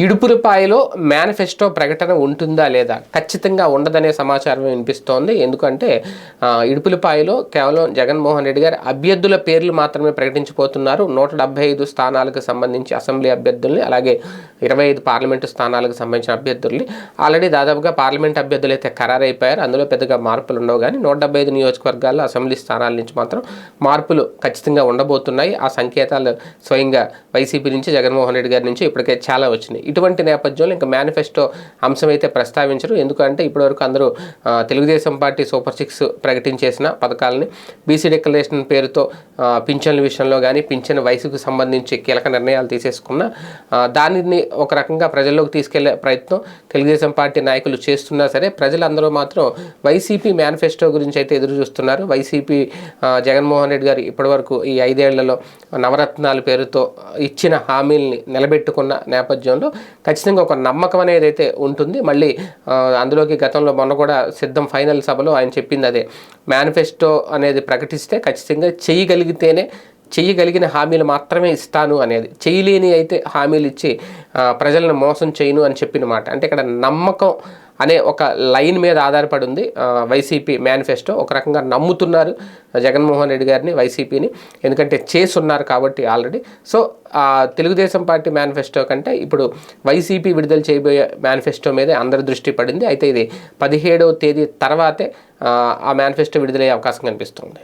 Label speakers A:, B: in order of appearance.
A: ఇడుపులపాయలో manifesto ప్రకటన ఉంటుందా లేదా? ఖచ్చితంగా ఉండదనే సమాచారం వినిపిస్తోంది. ఎందుకంటే ఇడుపులపాయలో కేవలం జగన్మోహన్ రెడ్డి గారు అభ్యర్థుల పేర్లు మాత్రమే ప్రకటించిపోతున్నారు. నూట డెబ్బై ఐదు స్థానాలకు సంబంధించి అసెంబ్లీ అభ్యర్థుల్ని అలాగే ఇరవై ఐదు పార్లమెంటు స్థానాలకు సంబంధించిన అభ్యర్థుల్ని ఆల్రెడీ దాదాపుగా పార్లమెంట్ అభ్యర్థులు అయితే ఖరారైపోయారు. అందులో పెద్దగా మార్పులు ఉండవు కానీ నూట డెబ్బై ఐదు నియోజకవర్గాల్లో అసెంబ్లీ స్థానాల నుంచి మాత్రం మార్పులు ఖచ్చితంగా ఉండబోతున్నాయి. ఆ సంకేతాలు స్వయంగా వైసీపీ నుంచి జగన్మోహన్ రెడ్డి గారి నుంచి ఇప్పటికే చాలా వచ్చినాయి. ఇటువంటి నేపథ్యంలో ఇంకా మేనిఫెస్టో అంశం అయితే ప్రస్తావించరు. ఎందుకంటే ఇప్పటివరకు అందరూ తెలుగుదేశం పార్టీ సూపర్ సిక్స్ ప్రకటించేసిన పథకాలని బీసీ డిక్లరేషన్ పేరుతో పింఛన్ల విషయంలో కానీ పింఛన్ వయసుకు సంబంధించి కీలక నిర్ణయాలు తీసేసుకున్న దానిని ఒక రకంగా ప్రజల్లోకి తీసుకెళ్ళే ప్రయత్నం తెలుగుదేశం పార్టీ నాయకులు చేస్తున్నా సరే ప్రజలందరూ మాత్రం వైసీపీ మేనిఫెస్టో గురించి అయితే ఎదురు చూస్తున్నారు. వైసీపీ జగన్మోహన్ రెడ్డి గారు ఇప్పటివరకు ఈ ఐదేళ్ళలో నవరత్నాల పేరుతో ఇచ్చిన హామీల్ని నిలబెట్టుకున్న నేపథ్యంలో ఖచ్చితంగా ఒక నమ్మకం అనేది అయితే ఉంటుంది. మళ్ళీ అందులోకి గతంలో మొన్న కూడా సిద్ధం ఫైనల్ సభలో ఆయన చెప్పింది అదే. మేనిఫెస్టో అనేది ప్రకటిస్తే ఖచ్చితంగా చేయగలిగితేనే చేయగలిగిన హామీలు మాత్రమే ఇస్తాను అనేది. చేయలేని అయితే హామీలు ఇచ్చి ప్రజలను మోసం చేయను అని చెప్పిన మాట. అంటే ఇక్కడ నమ్మకం అనే ఒక లైన్ మీద ఆధారపడి ఉంది వైసీపీ మేనిఫెస్టో. ఒక రకంగా నమ్ముతున్నారు జగన్మోహన్ రెడ్డి గారిని వైసీపీని. ఎందుకంటే చేసున్నారు కాబట్టి already. So Telugu Desam party manifesto కంటే ఇప్పుడు వైసీపీ విడుదల చేయబోయే మేనిఫెస్టో మీదే అందరి దృష్టి పడింది. అయితే ఇది పదిహేడవ తేదీ తర్వాతే ఆ, ఆ మేనిఫెస్టో విడుదలయ్యే అవకాశం కనిపిస్తుంది.